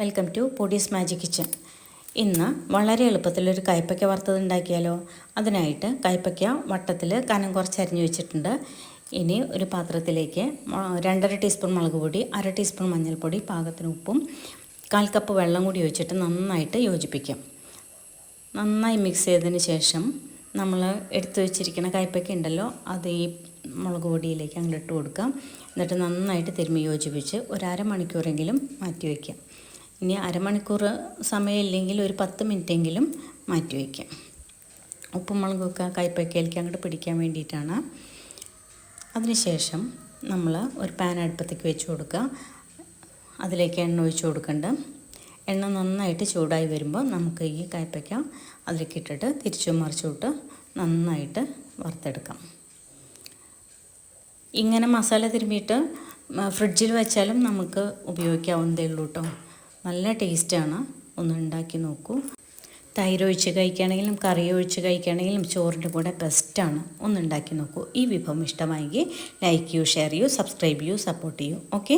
Welcome to Podees magic kitchen ഇന്ന് വളരെ എളുപ്പത്തിലൊരു കയ്പ്പയ്ക്ക വറുത്തത് ഉണ്ടാക്കിയാലോ അതിനായിട്ട് കയ്പ്പയ്ക്ക വട്ടത്തിൽ കനം കുറച്ച് അരിഞ്ഞു വെച്ചിട്ടുണ്ട്. ഇനി ഒരു പാത്രത്തിലേക്ക് രണ്ടര ടീസ്പൂൺ മുളക് പൊടി അര ടീസ്പൂൺ മഞ്ഞൾപ്പൊടി പാകത്തിന് ഉപ്പും കാൽ കപ്പ് വെള്ളം കൂടി ഒഴിച്ചിട്ട് നന്നായിട്ട് യോജിപ്പിക്കാം. നന്നായി മിക്സ് ചെയ്തതിന് ശേഷം നമ്മൾ എടുത്തു വെച്ചിരിക്കുന്ന കയ്പ്പയ്ക്ക ഉണ്ടല്ലോ അത് ഈ മുളക് പൊടിയിലേക്ക് അങ്ങോട്ട് ഇട്ട് കൊടുക്കാം. എന്നിട്ട് നന്നായിട്ട് തിരുമ്മി യോജിപ്പിച്ച് ഒരു അരമണിക്കൂറെങ്കിലും മാറ്റി വയ്ക്കാം ഇനി അരമണിക്കൂർ സമയമില്ലെങ്കിൽ ഒരു പത്ത് മിനിറ്റെങ്കിലും മാറ്റി വയ്ക്കാം. ഉപ്പും മുളകൊക്കെ കയ്പ്പയ്ക്കയിലേക്ക് അങ്ങോട്ട് പിടിക്കാൻ വേണ്ടിയിട്ടാണ്. അതിനുശേഷം നമ്മൾ ഒരു പാൻ അടുപ്പത്തേക്ക് വെച്ച് കൊടുക്കുക. അതിലേക്ക് എണ്ണ ഒഴിച്ച് കൊടുക്കേണ്ട. എണ്ണ നന്നായിട്ട് ചൂടായി വരുമ്പോൾ നമുക്ക് ഈ കയ്പയ്ക്ക അതിലേക്ക് ഇട്ടിട്ട് തിരിച്ചും മറിച്ചുവിട്ട് നന്നായിട്ട് വറുത്തെടുക്കാം. ഇങ്ങനെ മസാല തിരുമ്മിയിട്ട് ഫ്രിഡ്ജിൽ വെച്ചാലും നമുക്ക് ഉപയോഗിക്കാവുന്നതേ ഉള്ളൂ കേട്ടോ. നല്ല ടേസ്റ്റാണ്. ഒന്ന് ഉണ്ടാക്കി നോക്കൂ. തൈര് ഒഴിച്ച് കഴിക്കുകയാണെങ്കിലും കറി ഒഴിച്ച് കഴിക്കുകയാണെങ്കിലും ചോറിന്റെ കൂടെ ബെസ്റ്റാണ് ഒന്ന് ഉണ്ടാക്കി നോക്കൂ. ഈ വിഭവം ഇഷ്ടമായെങ്കിൽ ലൈക്ക് ചെയ്യൂ ഷെയർ ചെയ്യൂ സബ്സ്ക്രൈബ് ചെയ്യൂ സപ്പോർട്ട് ചെയ്യൂ. ഓക്കെ